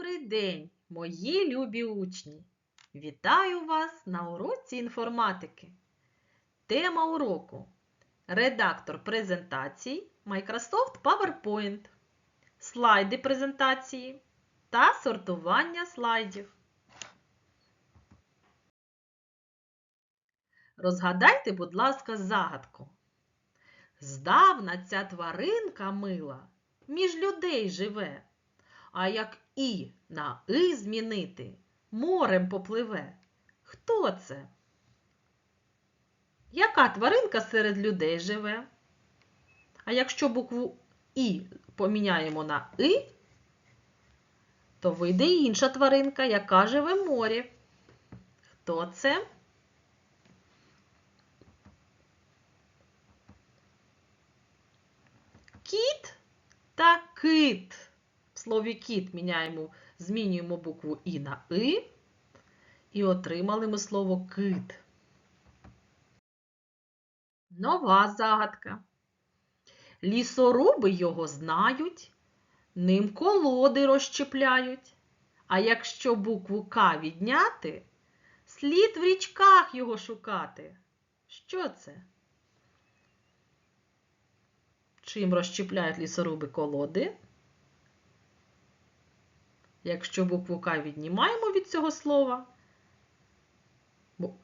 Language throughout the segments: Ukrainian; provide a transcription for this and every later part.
Добрий день, мої любі учні! Вітаю вас на уроці інформатики. Тема уроку Редактор презентацій Microsoft PowerPoint, слайди презентації та сортування слайдів. Розгадайте, будь ласка, загадку. Здавна ця тваринка мила між людей живе. А як і на и змінити, морем попливе. Хто це? Яка тваринка серед людей живе? А якщо букву І поміняємо на И, то вийде інша тваринка, яка живе в морі. Хто це? Кіт та кит. Слові кіт міняємо, змінюємо букву І на И і отримали ми слово кит. Нова загадка. Лісоруби його знають, ним колоди розщепляють. А якщо букву К відняти, слід в річках його шукати. Що це? Чим розщепляють лісоруби колоди? Якщо букву К віднімаємо від цього слова,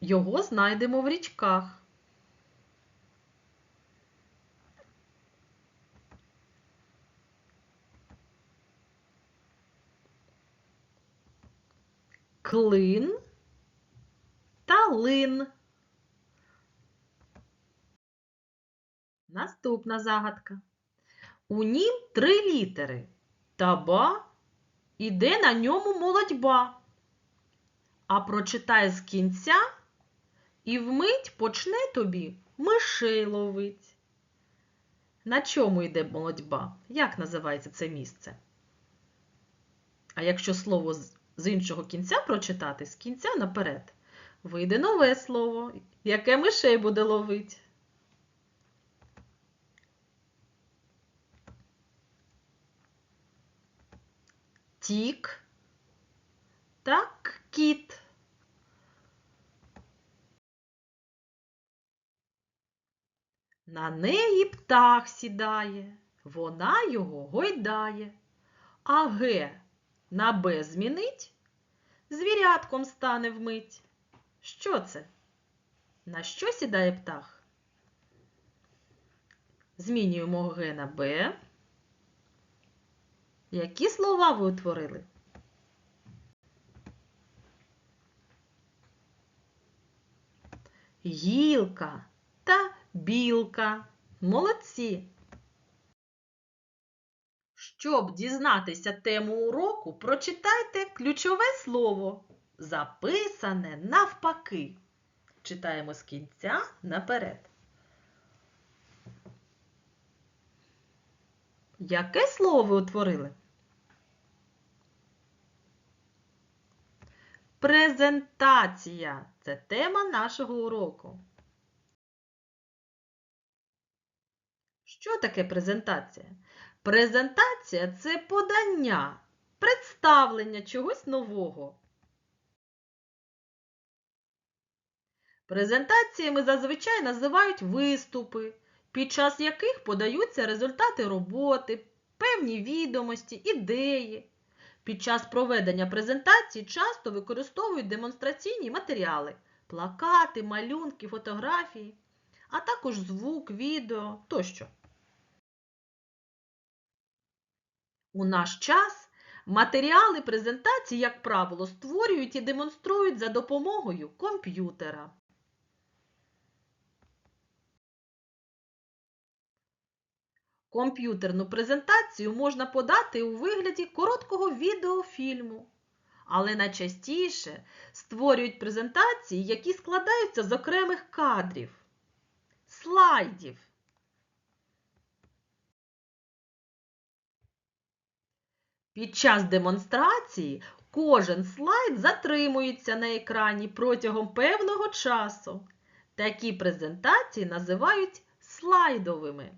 його знайдемо в річках. Клин та лин. Наступна загадка. У нім три літери. Таба іде на ньому молодьба. А прочитай з кінця і вмить почне тобі мишей ловить. На чому йде молодьба? Як називається це місце? А якщо слово з іншого кінця прочитати, з кінця наперед, вийде нове слово, яке мишей буде ловить. Тік та кіт. На неї птах сідає, вона його гойдає, а ге на Б змінить, звірятком стане вмить. Що це? На що сідає птах? Змінюємо Г на Б. Які слова ви утворили? Гілка та білка. Молодці! Щоб дізнатися тему уроку, прочитайте ключове слово, записане навпаки. Читаємо з кінця наперед. Яке слово ви утворили? Презентація це тема нашого уроку. Що таке презентація? Презентація це подання, представлення чогось нового. Презентаціями зазвичай називають виступи, під час яких подаються результати роботи, певні відомості, ідеї. Під час проведення презентації часто використовують демонстраційні матеріали, плакати, малюнки, фотографії, а також звук, відео тощо. У наш час матеріали презентації, як правило, створюють і демонструють за допомогою комп'ютера. Комп'ютерну презентацію можна подати у вигляді короткого відеофільму, але найчастіше створюють презентації, які складаються з окремих кадрів, слайдів. Під час демонстрації кожен слайд затримується на екрані протягом певного часу. Такі презентації називають слайдовими.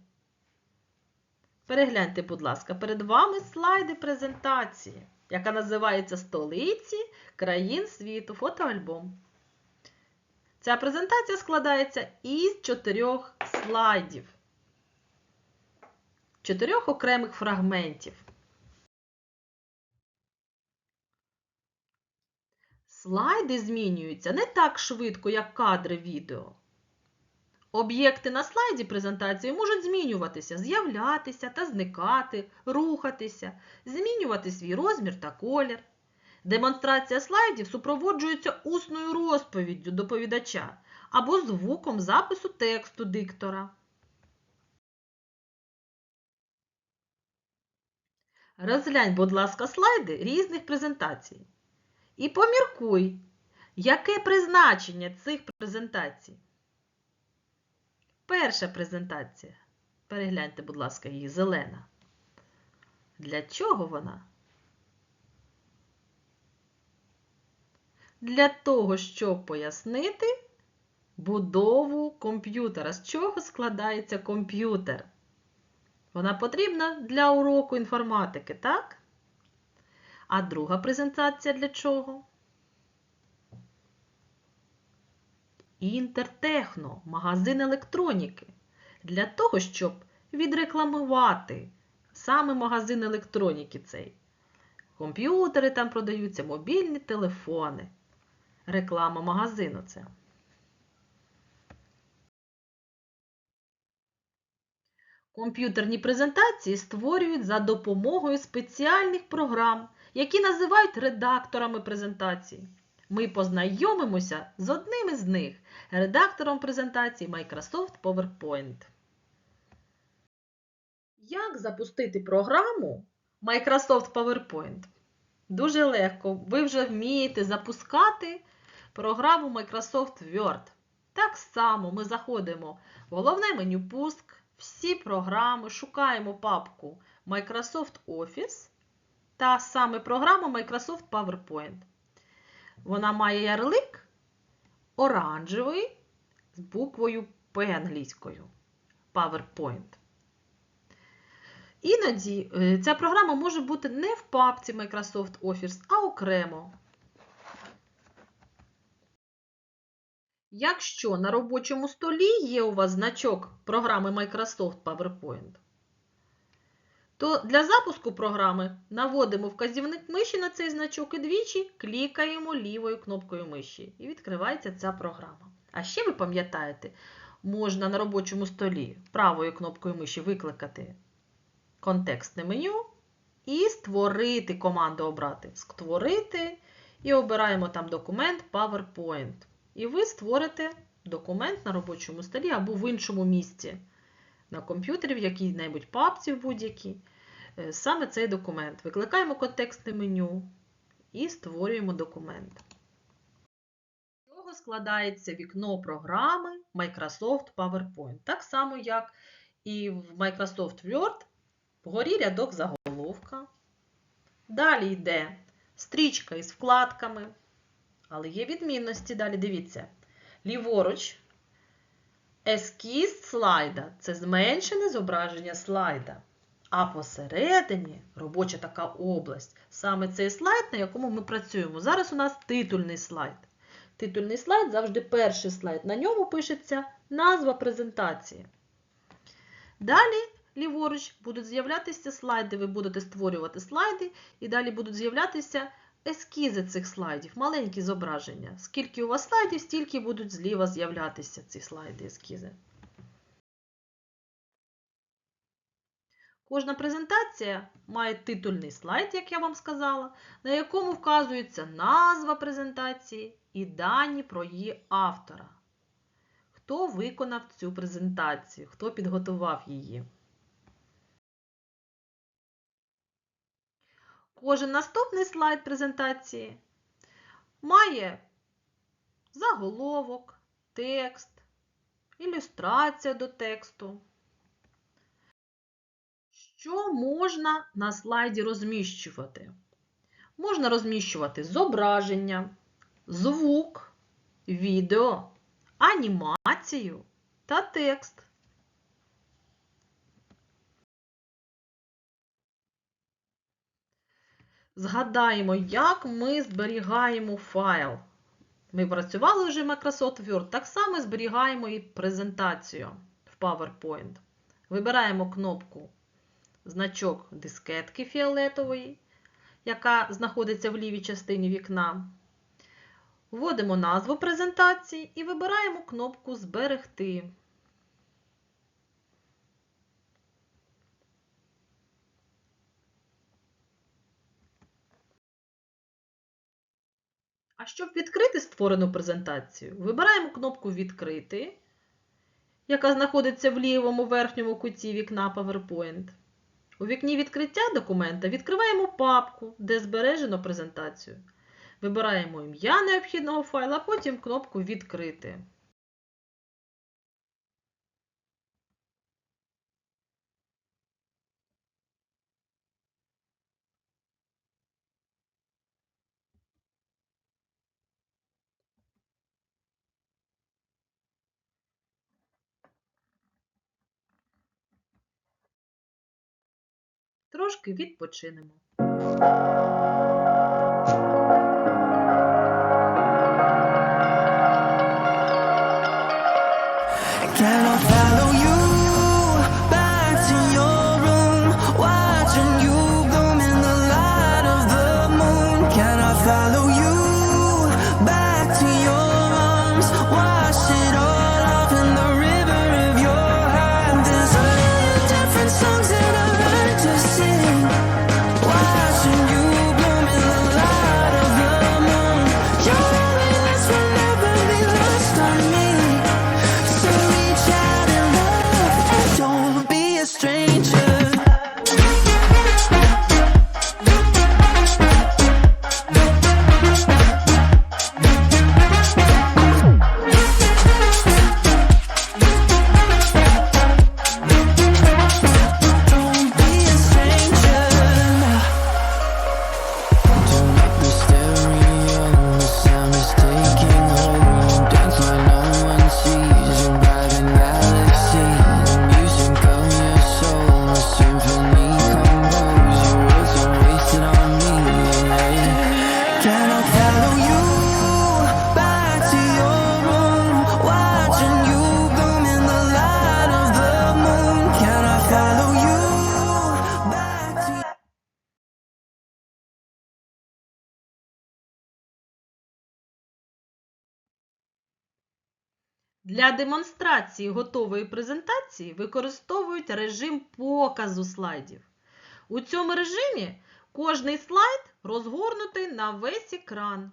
Перегляньте, будь ласка, перед вами слайди презентації, яка називається Столиці країн світу. Фотоальбом. Ця презентація складається із чотирьох слайдів, чотирьох окремих фрагментів. Слайди змінюються не так швидко, як кадри відео. Об'єкти на слайді презентації можуть змінюватися, з'являтися та зникати, рухатися, змінювати свій розмір та колір. Демонстрація слайдів супроводжується усною розповіддю доповідача або звуком запису тексту диктора. Розглянь, будь ласка, слайди різних презентацій. І поміркуй, яке призначення цих презентацій. Перша презентація. Перегляньте, будь ласка, її зелена. Для чого вона? Для того, щоб пояснити будову комп'ютера. З чого складається комп'ютер? Вона потрібна для уроку інформатики, так? А друга презентація для чого? Інтертехно, магазин електроніки. Для того, щоб відрекламувати саме магазин електроніки цей. Комп'ютери там продаються, мобільні телефони. Реклама магазину це. Комп'ютерні презентації створюють за допомогою спеціальних програм, які називають редакторами презентацій. Ми познайомимося з одним із них редактором презентації Microsoft PowerPoint. Як запустити програму Microsoft PowerPoint? Дуже легко. Ви вже вмієте запускати програму Microsoft Word. Так само ми заходимо в головне меню Пуск, всі програми, шукаємо папку Microsoft Office та саме програму Microsoft PowerPoint. Вона має ярлик оранжевий з буквою P англійською. PowerPoint. Іноді е, ця програма може бути не в папці Microsoft Office, а окремо. Якщо на робочому столі є у вас значок програми Microsoft PowerPoint, то для запуску програми наводимо вказівник миші на цей значок і двічі клікаємо лівою кнопкою миші. І відкривається ця програма. А ще ви пам'ятаєте, можна на робочому столі правою кнопкою миші викликати контекстне меню і створити команду обрати. Створити і обираємо там документ PowerPoint. І ви створите документ на робочому столі або в іншому місці на комп'ютері, в якій-небудь папці в будь-якій. Е, Саме цей документ. Викликаємо контекстне меню і створюємо документ. З цього складається вікно програми Microsoft PowerPoint. Так само, як і в Microsoft Word, вгорі рядок заголовка. Далі йде стрічка із вкладками. Але є відмінності, далі дивіться. Ліворуч ескіз слайда це зменшене зображення слайда. А посередині робоча така область. Саме цей слайд, на якому ми працюємо. Зараз у нас титульний слайд. Титульний слайд завжди перший слайд. На ньому пишеться назва презентації. Далі, ліворуч, будуть з'являтися слайди, ви будете створювати слайди, і далі будуть з'являтися ескізи цих слайдів, маленькі зображення. Скільки у вас слайдів, стільки будуть зліва з'являтися ці слайди, ескізи. Кожна презентація має титульний слайд, як я вам сказала, на якому вказується назва презентації і дані про її автора. Хто виконав цю презентацію, хто підготував її. Кожен наступний слайд презентації має заголовок, текст, ілюстрація до тексту. Що можна на слайді розміщувати? Можна розміщувати зображення, звук, відео, анімацію та текст. Згадаємо, як ми зберігаємо файл. Ми працювали вже в Microsoft Word, так само зберігаємо і презентацію в PowerPoint. Вибираємо кнопку значок дискетки фіолетової, яка знаходиться в лівій частині вікна. Вводимо назву презентації і вибираємо кнопку Зберегти. Щоб відкрити створену презентацію, вибираємо кнопку Відкрити, яка знаходиться в лівому верхньому куті вікна PowerPoint. У вікні відкриття документа відкриваємо папку, де збережено презентацію. Вибираємо ім'я необхідного файла, потім кнопку Відкрити. Трошки відпочинемо. Для демонстрації готової презентації використовують режим показу слайдів. У цьому режимі кожний слайд розгорнутий на весь екран.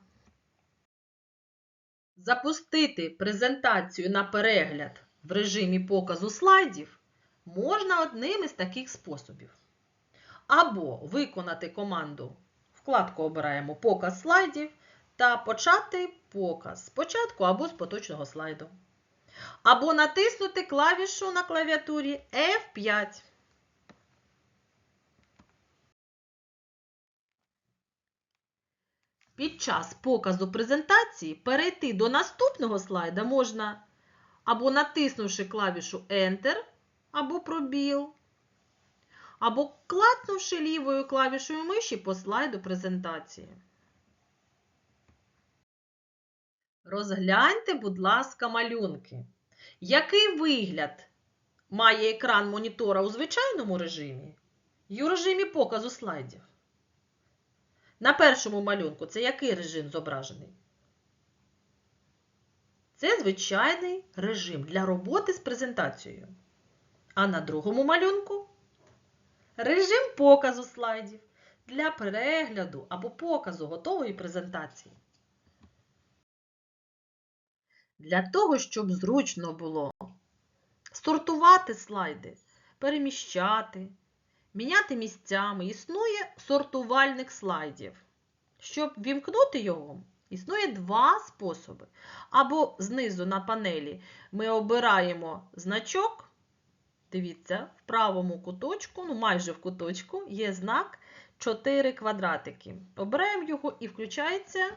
Запустити презентацію на перегляд в режимі показу слайдів можна одним із таких способів. Або виконати команду вкладку обираємо Показ слайдів та почати показ спочатку або з поточного слайду. Або натиснути клавішу на клавіатурі F5. Під час показу презентації перейти до наступного слайда можна або натиснувши клавішу Enter, або пробіл, або клацнувши лівою клавішою миші по слайду презентації. Розгляньте, будь ласка, малюнки. Який вигляд має екран монітора у звичайному режимі і у режимі показу слайдів? На першому малюнку це який режим зображений? Це звичайний режим для роботи з презентацією. А на другому малюнку режим показу слайдів для перегляду або показу готової презентації. Для того, щоб зручно було сортувати слайди, переміщати, міняти місцями, існує сортувальник слайдів. Щоб вімкнути його, існує два способи. Або знизу на панелі ми обираємо значок. Дивіться, в правому куточку, ну майже в куточку, є знак 4 квадратики. Обираємо його і включається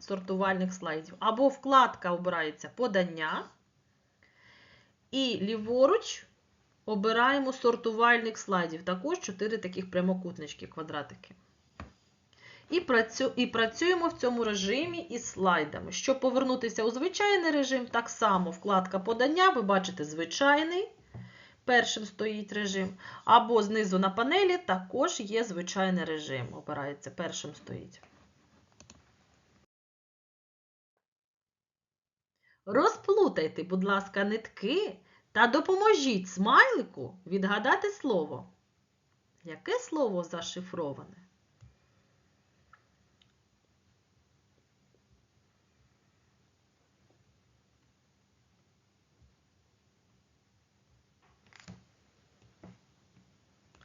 сортувальник слайдів. Або вкладка обирається подання. І ліворуч обираємо сортувальник слайдів. Також 4 таких прямокутнички, квадратики. І працюємо в цьому режимі із слайдами. Щоб повернутися у звичайний режим, так само вкладка подання, ви бачите звичайний, першим стоїть режим, або знизу на панелі також є звичайний режим. Обирається, першим стоїть. Розплутайте, будь ласка, нитки та допоможіть смайлику відгадати слово. Яке слово зашифроване?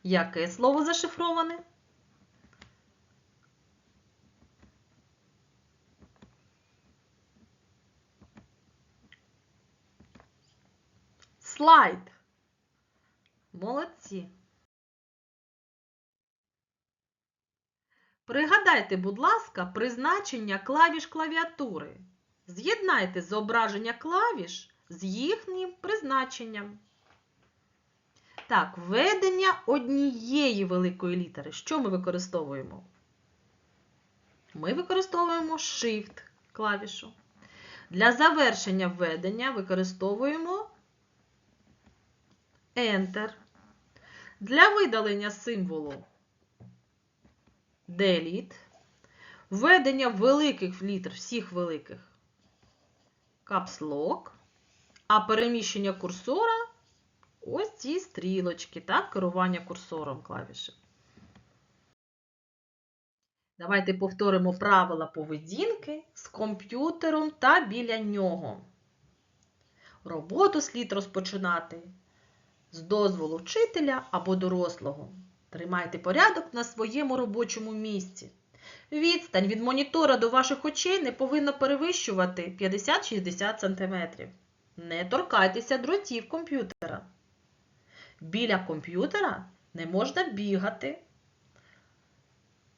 Яке слово зашифроване? Слайд. Молодці. Пригадайте, будь ласка, призначення клавіш клавіатури. З'єднайте зображення клавіш з їхнім призначенням. Так, введення однієї великої літери. Що ми використовуємо? Ми використовуємо Shift клавішу. Для завершення введення використовуємо Enter. Для видалення символу Delete. Введення великих літер, всіх великих Caps Lock. А переміщення курсора ось ці стрілочки, так, керування курсором клавіші. Давайте повторимо правила поведінки з комп'ютером та біля нього. Роботу слід розпочинати з дозволу вчителя або дорослого. Тримайте порядок на своєму робочому місці. Відстань від монітора до ваших очей не повинна перевищувати 50-60 см. Не торкайтеся дротів комп'ютера. Біля комп'ютера не можна бігати.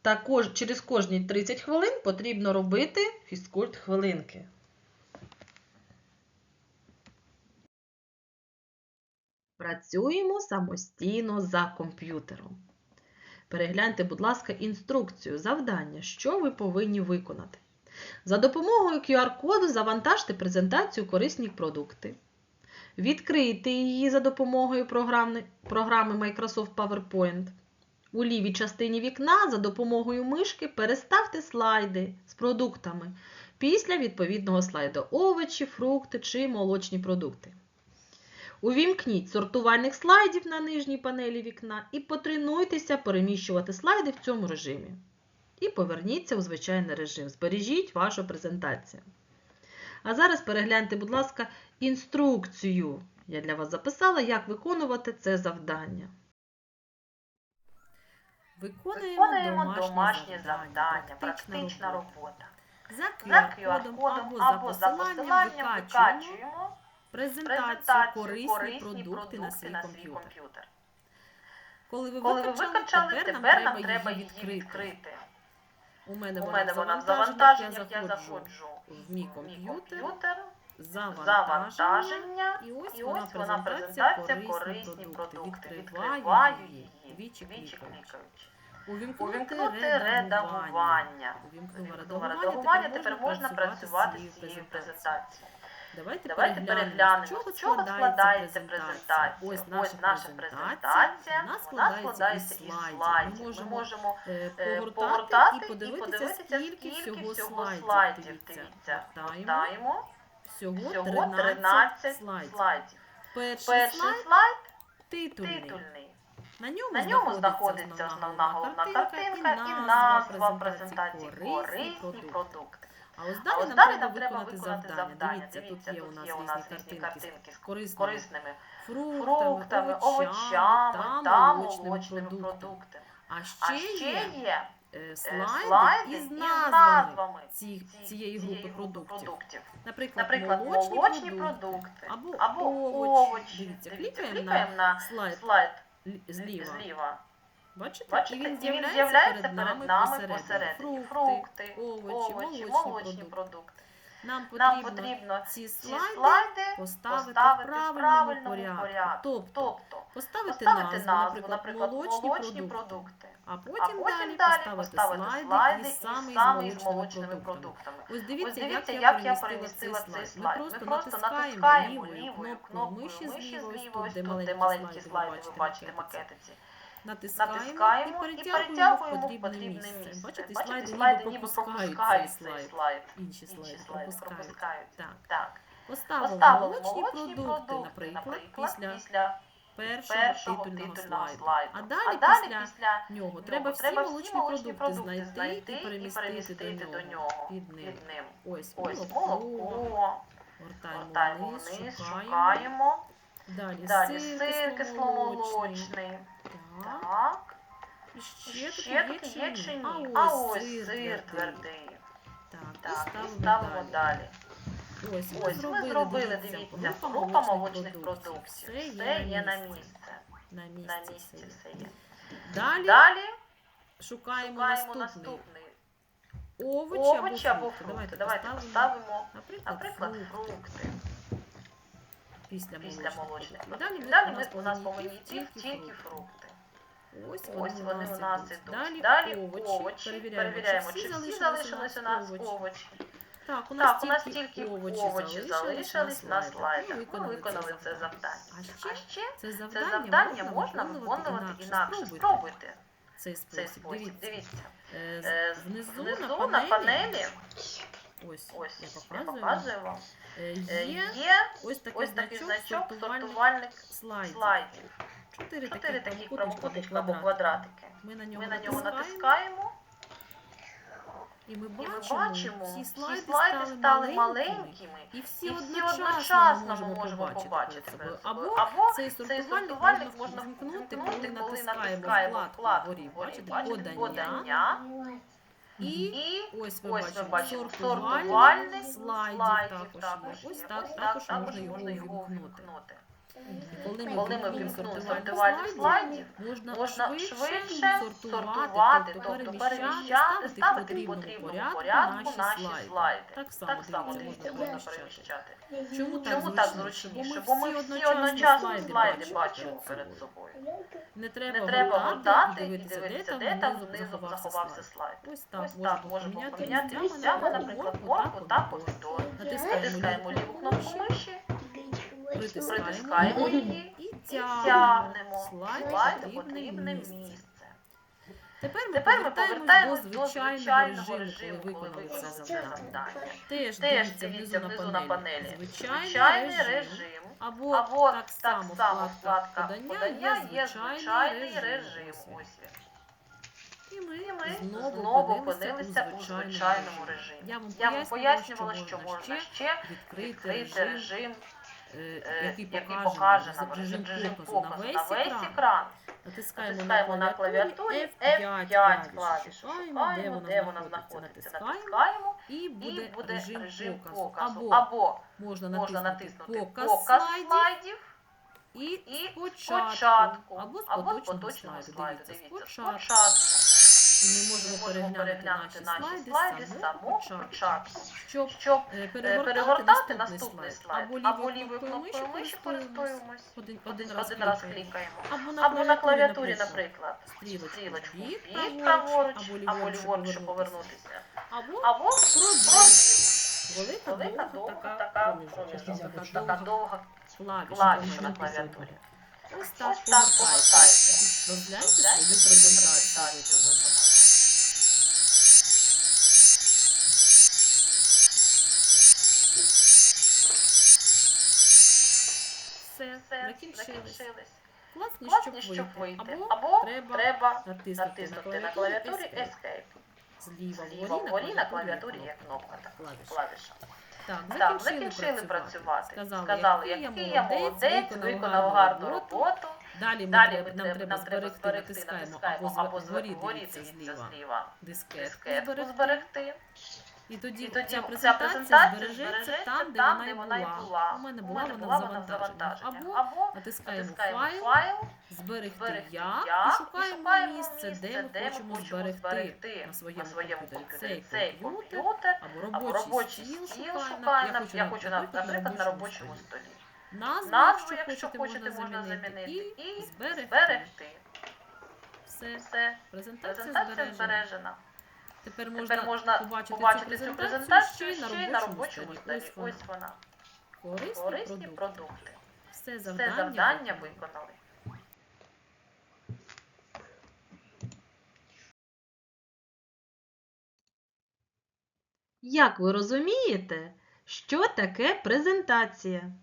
Також через кожні 30 хвилин потрібно робити фізкульт хвилинки. Працюємо самостійно за комп'ютером. Перегляньте, будь ласка, інструкцію, завдання, що ви повинні виконати. За допомогою QR-коду завантажте презентацію корисні продукти. Відкрийте її за допомогою програми, Microsoft PowerPoint. У лівій частині вікна за допомогою мишки переставте слайди з продуктами після відповідного слайду овочі, фрукти чи молочні продукти. Увімкніть сортувальник слайдів на нижній панелі вікна і потренуйтеся переміщувати слайди в цьому режимі. І поверніться у звичайний режим. Збережіть вашу презентацію. А зараз перегляньте, будь ласка, інструкцію. Я для вас записала, як виконувати це завдання. Виконуємо домашнє завдання, практична робота. За За QR-кодом або за посиланням викачуємо презентацію корисні продукти на свій комп'ютер. Коли ви викачали, тепер нам треба її відкрити. У мене вона в завантаженнях, я заходжу в мій комп'ютер, завантаження, завантаження, і ось і вона ось вона презентація корисні продукти. Відкриваю її, двічі клікаючи. Увімкнути редагування. Увімкнула редагування, тепер можна працювати з цією презентацією. Давайте, Давайте переглянемо, з чого складається презентація. Ось Ось наша презентація. Вона складається із слайдів. Ми можемо можемо е, е, повертати і подивитися, скільки всього слайдів. слайдів. Дивіться. Всього Всього 13 13 слайдів. слайдів. Перший Перший слайд слайд титульний. титульний. На ньому, На ньому знаходиться основна головна картинка і назва презентації корисні продукти. А ось А далі ось нам далі треба нам виконати завдання. завдання. Дивіться, тут є у нас різні картинки з корисними корисними фруктами, овочами овочами та молочними продуктами. А А ще ще є є е, е, слайди слайди із назвами ці- ці- цієї групи продуктів. Наприклад, Наприклад, молочні, молочні продукти або, або овочі. Дивіться, Дивіться, клікаємо на слайд зліва. зліва. Бачите? Бачите, і він з'являється перед нами посередині. посередині. Фрукти, Фрукти, овочі, овочі, молочні молочні продукти. продукти. Нам Нам потрібно потрібно ці ці слайди слайди поставити, поставити в правильному, правильному порядку. порядку. Тобто Тобто поставити, поставити назву, назву, наприклад, молочні, молочні продукти, продукти. а А потім, потім далі далі поставити, поставити слайди, слайди із саме із із молочними, молочними продуктами. продуктами. Ось дивіться, Ось дивіться, як, як я перемістила цей слайд. Ми просто, просто натискаємо лівою кнопкою миші зліва, ось тут, де маленькі слайди, ви бачите макетиці. Натискаємо, Натискаємо і перетягуємо в потрібне місце. місце. Бачите, слайди, слайди ніби пропускають цей слайд. слайд. Інші слайди Інші слайди пропускають. пропускають. Так. Так. Поставили, Поставили молочні, продукти, продукти, наприклад, після після першого, першого титульного, титульного слайду. А далі, А далі після після нього треба всі молочні продукти продукти знайти і і перемістити, перемістити до нього під ним. під ним. Ось, Ось молоко, молоко, гортаємо вниз, шукаємо. шукаємо. Далі, Далі сир кисломолочний. Так. Так. І ще, ще тут є є чи ні? А ось сир твердий. твердий. Так, і ставимо, і ставимо далі. далі. Ось, ми Ось зробили, ми зробили, дивіться, група молочних молочних продуктів. Все Все є на на місці. На місці, все є. все є. Далі, Далі шукаємо, шукаємо наступний овочі, овочі або фрукти. Давайте, Давайте поставимо, наприклад, фрукти після, після молочних молочних продуктів. І Далі Далі у нас повинні тільки фрукти. Ось Ось вони, вони у нас ідуть. Далі, Далі овочі. овочі. Перевіряємо, Перевіряємо, чи всі залишились у нас овочі. овочі. Так, у нас Так, у нас тільки овочі, овочі залишились, на слайдах. Ми виконали, виконали це завдання. завдання. А А ще це це завдання, завдання можна виконувати інакше. Спробуйте Спробуйте цей цей спосіб. Дивіться, Дивіться. е, Е, внизу, Внизу на на панелі, панелі, ось, ось я я показую, показую вам, е, е, є є ось такий ось такий значок, значок сортувальник сортувальник слайдів. слайдів. Чотири таких таких прямокутничка або квадратики. Ми на нього Ми на нього натискаємо, і ми і ми бачимо, бачимо, всі всі слайди слайди стали стали маленькими. І всі І всі одночасно ми можемо побачити перед собою. Або Або цей сортувальник можна вмкнути, коли натискаємо вкладку вгорі. Бачите, подання. І І ось ви ось ми бачимо бачимо сортувальник слайдів слайдів також є. Ось так також так можна його вмкнути. І Коли ми Коли ми вімкнемо вімкнули сортувальник слайдів, можна можна швидше сортувати, тобто тобто переміщати, ставити в потрібному порядку наші слайди. Так само, Так само дивіться, можна переміщати. Чому так Чому так зручніше? Бо ми всі одночасно слайди бачимо бачимо перед собою. Не треба, Не треба гортати і дивитися, де там внизу внизу заховався слайд. Ось так, Ось так можемо поміняти місцями, наприклад, моркву та та помідор. помідор. Натискаємо Натискаємо ліву кнопку миші, Притискаємо її і тягнемо слайд у потрібне місце. Тепер ми Тепер повертаємось до звичайного режиму, коли виконали це завдання. Теж дивіться внизу на панелі. Звичайний режим. Або, так само вкладка подання є звичайний режим. Ось він. І ми, І ми знову, опинилися у звичайному режимі. Я вам пояснювала, що можна ще відкрити режим, який який покаже нам режим показу на весь екран. Натискаємо, на клавіатурі F5 клавішу. Шукаємо, де вона знаходиться. Натискаємо і буде, режим, показу. Або можна натиснути показ, слайдів і, і спочатку, або з поточного слайду. Дивіться, спочатку. І ми можемо переглянути наші слайди самого початку. початку. Щоб Щоб е, е, перегортати, наступний слайд, або лівою кнопкою миші користуємось, один, один, раз, клікаємо. Або на клавіатурі, наприклад, стрілочку в бік праворуч, або ліворуч, щоб повернутися. або пробіл. Велика, Велика довга, така, така довга клавіша, на клавіатурі. Ось так повертайте. Розгляньте свою презентацію. Все, закінчились. закінчились. Класні, Класні, щоб щоб вийти. Або, Або треба, натиснути, натиснути на клавіатурі Escape. Зліва Зліва вгорі на клавіатурі є кнопка Клавіша. клавіша. Так, Так, закінчили, працювати. Сказали, Сказали, який я молодець, виконав гарну роботу. Далі, ми Далі треба, нам треба, зберегти, зберегти, натискаємо, натискаємо, або згорі дивіться зліва. Дискетку зберегти. І тоді, І тоді ця презентація презентація збережеться там, де вона і була. У мене була вона була в завантаженні. Або натискаємо файл, файл, Зберегти як як і шукаємо місце, де ми хочемо зберегти на своєму комп'ютері цей комп'ютер або робочий стіл шукаємо. Я хочу, наприклад, на робочому столі. Назву, якщо хочете, можна замінити і зберегти. Все, презентація збережена. Тепер Тепер можна можна побачити, побачити цю цю презентацію презентацію ще й на робочому столі. Ось вона. Ось вона. Корисні, Корисні продукти. продукти. Все Все завдання, завдання виконали. Як ви розумієте, що таке презентація?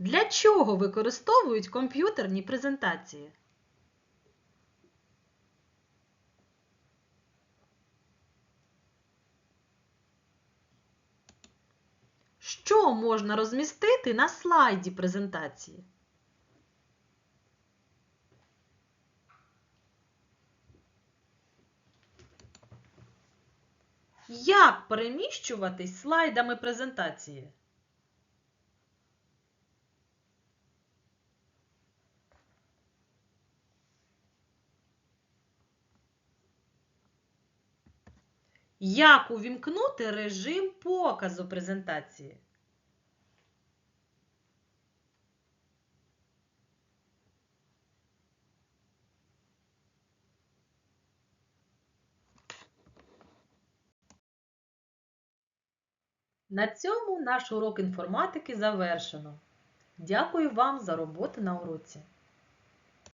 Для чого використовують комп'ютерні презентації? Що можна розмістити на слайді презентації? Як переміщуватись слайдами презентації? Як увімкнути режим показу презентації? На цьому наш урок інформатики завершено. Дякую вам за роботу на уроці.